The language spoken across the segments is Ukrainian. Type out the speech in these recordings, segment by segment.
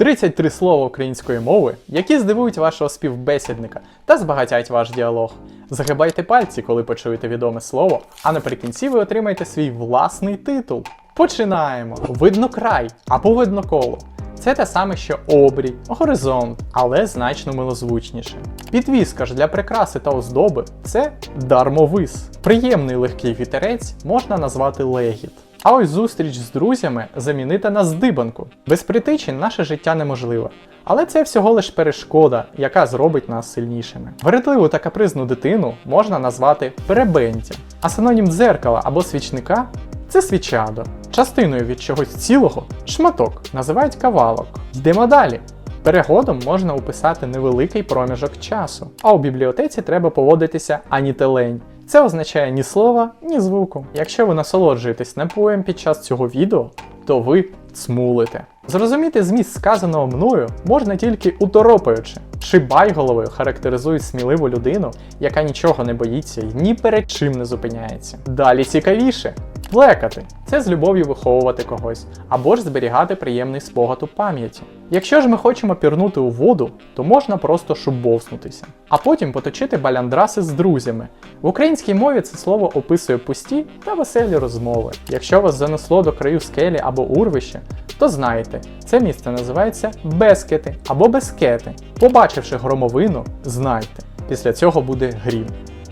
33 слова української мови, які здивують вашого співбесідника та збагатять ваш діалог. Загибайте пальці, коли почуєте відоме слово, а наприкінці ви отримаєте свій власний титул. Починаємо! Виднокрай або видноколо. Це те саме, що обрій, горизонт, але значно милозвучніше. Підвіска ж для прикраси та оздоби це дармовис. Приємний легкий вітерець можна назвати легіт. А ось зустріч з друзями замінити на здибанку. Без притичин наше життя неможливе. Але це всього лиш перешкода, яка зробить нас сильнішими. Вередливу та капризну дитину можна назвати перебенцем, а синонім дзеркала або свічника це свічадо. Частиною від чогось цілого шматок називають кавалок. Йдемо далі. Перегодом можна описати невеликий проміжок часу, а у бібліотеці треба поводитися ані телень. Це означає ні слова, ні звуку. Якщо ви насолоджуєтесь напоєм під час цього відео, то ви цмулите. Зрозуміти зміст сказаного мною можна тільки уторопаючи. Шибайголовою характеризують сміливу людину, яка нічого не боїться і ні перед чим не зупиняється. Далі цікавіше. Плекати це з любов'ю виховувати когось, або ж зберігати приємний спогад у пам'яті. Якщо ж ми хочемо пірнути у воду, то можна просто шубовснутися, а потім поточити баляндраси з друзями. В українській мові це слово описує пусті та веселі розмови. Якщо вас занесло до краю скелі або урвища, то знайте, це місце називається Бескети або Бескети. Побачивши громовину, знайте, після цього буде грім.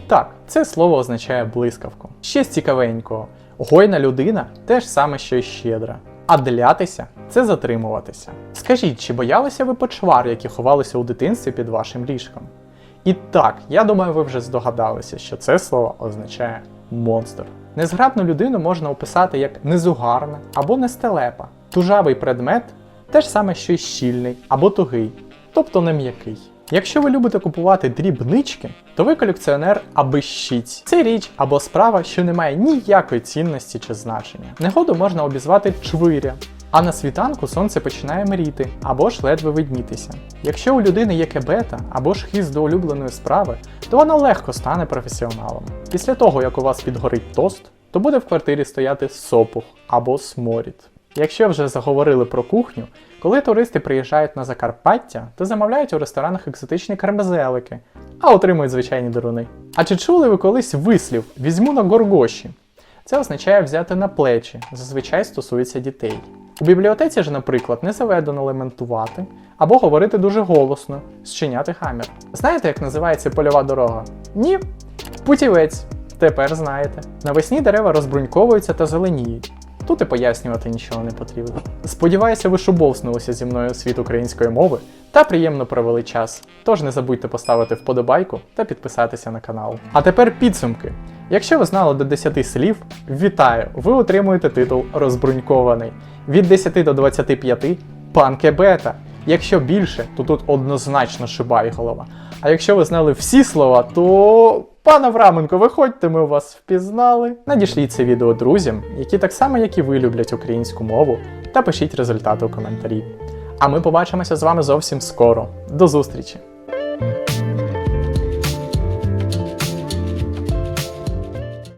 Так, це слово означає блискавку. Ще цікавенького. Гойна людина теж саме, що й щедра. А делятися це затримуватися. Скажіть, чи боялися ви почвар, які ховалися у дитинстві під вашим ліжком? І так, я думаю, ви вже здогадалися, що це слово означає монстр. Незграбну людину можна описати як незугарна або нестелепа. Тужавий предмет теж саме, що й щільний або тугий, тобто не м'який. Якщо ви любите купувати дрібнички, то ви колекціонер аби щиць. Це річ або справа, що не має ніякої цінності чи значення. Негоду можна обізвати чвиря. А на світанку сонце починає мріти або ж ледве виднітися. Якщо у людини є кебета або ж хист до улюбленої справи, то вона легко стане професіоналом. Після того, як у вас підгорить тост, то буде в квартирі стояти сопух або сморід. Якщо вже заговорили про кухню, коли туристи приїжджають на Закарпаття, то замовляють у ресторанах екзотичні кармазелики, а отримують звичайні даруни. А чи чули ви колись вислів візьму на горгоші? Це означає взяти на плечі, зазвичай стосується дітей. У бібліотеці ж, наприклад, не заведено лементувати або говорити дуже голосно, зчиняти хамір. Знаєте, як називається польова дорога? Ні. Путівець. Тепер знаєте. Навесні дерева розбруньковуються та зеленіють. Тут і пояснювати нічого не потрібно. Сподіваюся, ви шубовснулися зі мною світ української мови та приємно провели час. Тож не забудьте поставити вподобайку та підписатися на канал. А тепер підсумки. Якщо ви знали до 10 слів, вітаю! Ви отримуєте титул розбрунькований. Від 10 до 25 панке бета. Якщо більше, то тут однозначно шибай голова. А якщо ви знали всі слова, то пан Авраменко, виходьте, ми вас впізнали. Надішліть це відео друзям, які так само, як і ви люблять українську мову, та пишіть результати у коментарі. А ми побачимося з вами зовсім скоро. До зустрічі!